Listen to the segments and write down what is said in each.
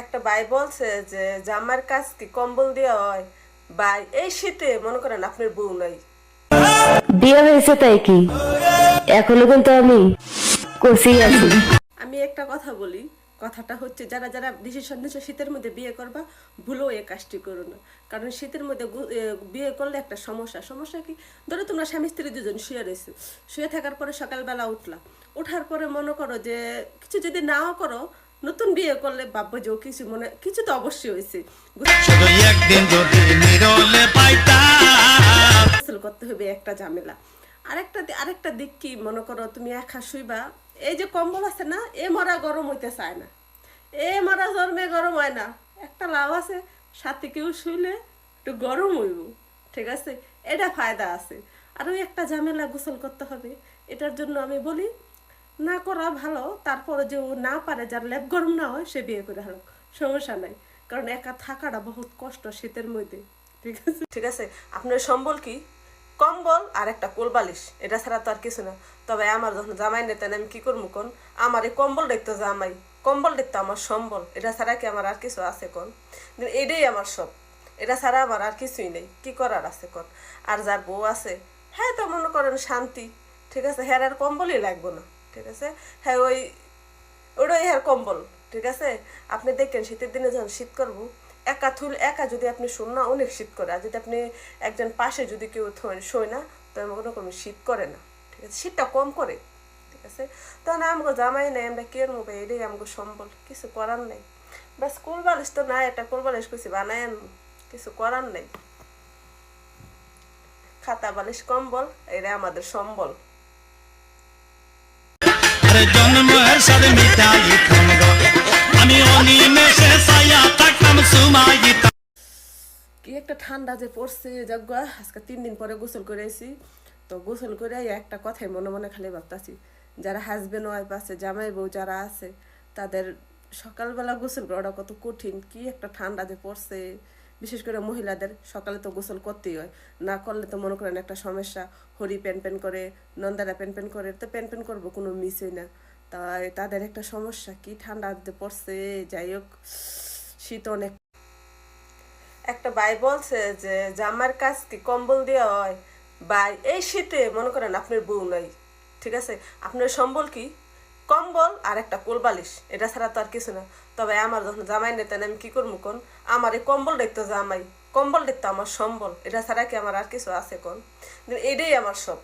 একটা ভাই বলছে যে জামার কাজ কি কম্বল দেওয়া হয়? ভাই এই শীতে মনে করেন আপনার বউ নাই। বিয়ে হয়েছে তাই কি? এখনও কিন্তু আমি কষি আছি। আমি একটা কথা বলি কথাটা হচ্ছে যারা যারা ডিসিশন নিচ্ছে শীতের মধ্যে বিয়ে করবা ভুলেও এই কাজটি করো না। কারণ শীতের মধ্যে বিয়ে করলে একটা সমস্যা। সমস্যা কি? ধরো তোমরা স্বামী স্ত্রী দুজন শুয়ে রয়েছে। শুয়ে থাকার পরে সকালবেলা উঠলা। ওঠার পরে মনে করো যে কিছু যদি নাও করো নতুন বিয়ে করলে ভাববো যে কিছু মনে কিছু তো অবশ্যই হয়েছে। করতে হবে একটা ঝামেলা। আরেকটা আরেকটা দিক কি মনে করো তুমি একা শুইবা? এই যে কম্বল আছে না এ মরা গরম হইতে চায় না। এ মরা জন্মে গরম হয় না। একটা লাভ আছে সাথে কেউ শুইলে একটু গরম হইব। ঠিক আছে? এটা ফায়দা আছে। আর ওই একটা ঝামেলা গোসল করতে হবে। এটার জন্য আমি বলি না করা ভালো, তারপরে যে ও না পারে, যার লেপ গরম না হয়, সে বিয়ে করে হালো সমস্যা নাই। কারণ একা থাকাটা বহুত কষ্ট শীতের মধ্যে। ঠিক আছে? ঠিক আছে, আপনার সম্বল কি? কম্বল আর একটা কোলবালিশ, এটা ছাড়া তো আর কিছু না। তবে আমার যখন জামাই নেতেন আমি কি করব কোন? আমার এই কম্বল দেখতো জামাই। কম্বল দেখতো আমার সম্বল। এটা ছাড়া কি আমার আর কিছু আছে কোন? এটাই আমার সব। এটা ছাড়া আমার আর কিছুই নেই। কি করার আছে কোন? আর যার বউ আছে হ্যাঁ তো মনে করেন শান্তি। ঠিক আছে হ্যাঁ আর কম্বলই লাগবো না। ঠিক আছে? হ্যাঁ ওই, ওটাই হ্যাঁ কম্বল, ঠিক আছে? আপনি দেখেন, শীতের দিনে যখন শীত করব, একা থুল, একা যদি আপনি শুন না, অনেক শীত করে। আর যদি আপনি একজন পাশে যদি কেউ শোয় না, তো কোনো রকম শীত করে না, ঠিক আছে? শীতটা কম করে, ঠিক আছে? তখন আমাকে জামাই নেই, আমরা কে মোবাইল এটাই আমাকে সম্বল, কিছু করার নেই। বাস কোল বালিশ তো নাই, একটা কোল বালিশ করছি আনব, কিছু করার নেই। খাতা বালিশ, কম্বল এটা আমাদের সম্বল। জন্মের সাথে মিটাই গো আমি অনিমেষে সায়া থাকতাম সুমাইতা। কি একটা ঠান্ডা যে পড়ছে যজ্ঞ, আজকে তিন দিন পরে গোসল করে এসি তো গোসল করে একটা কথাই মনে মনে খালি ভাবতাছি, যারা হাজবেন্ড ওয়াইফ আছে, জামাই বউ যারা আছে, তাদের সকালবেলা গোসল করাটা কত কঠিন, কি একটা ঠান্ডা যে পড়ছে। বিশেষ করে মহিলাদের, সকালে তো গোসল করতেই হয়। না করলে তো মনে করেন একটা সমস্যা, হরি প্যান প্যান করে, নন্দারা প্যান প্যান করে, তো প্যান প্যান করব কোনো মিসই না। তাই তাদের একটা সমস্যা কি? ঠান্ডা যে পড়ছে, যাই হোক, শীত অনেক। একটা ভাই বলছে যে জামার কাজ কি কম্বল দেওয়া হয়? ভাই, এই শীতে মনে করেন আপনার বউ নাই, ঠিক আছে? আপনার সম্বল কি? কম্বল আর একটা কোলবালিশ এটা ছাড়া তো আর কিছু না। তবে আমার যখন জামাই নেতেন আমি কি করব কোন? আমার এই কম্বল দেখতো জামাই, কম্বল দেখতো আমার সম্বল, এটা ছাড়া কি আমার আর কিছু আছে কোন? এটাই আমার সব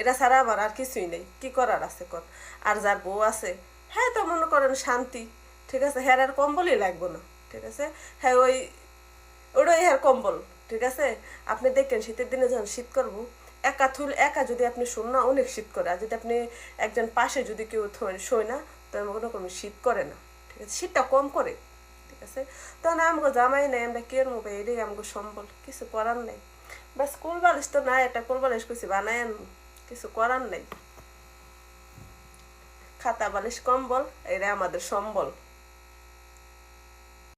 এটা ছাড়া আমার আর কিছুই নেই। কি করার আছে কর? আর যার বউ আছে হ্যাঁ তো মনে করেন শান্তি, ঠিক আছে? হ্যাঁ আর কম্বলই লাগবো না, ঠিক আছে? হ্যাঁ ওই, ওটাই আর কম্বল, ঠিক আছে? আপনি দেখেন, শীতের দিনে যখন শীত করব, একা থুল, একা যদি আপনি শুন না, অনেক শীত করে। আর যদি আপনি একজন পাশে যদি কেউ শোয় না, তো কোনো রকম শীত করে না, ঠিক আছে? শীতটা কম করে, ঠিক আছে? তখন আমাকে জামাই নেই, আমরা কে মোবাইল আমাকে সম্বল, কিছু করার নেই। বাস কোল বালিশ তো নাই, একটা কোল বালিশ করছি আনব। কিছু করার নেই। খাতা বালিশ কম্বল এটা আমাদের সম্বল।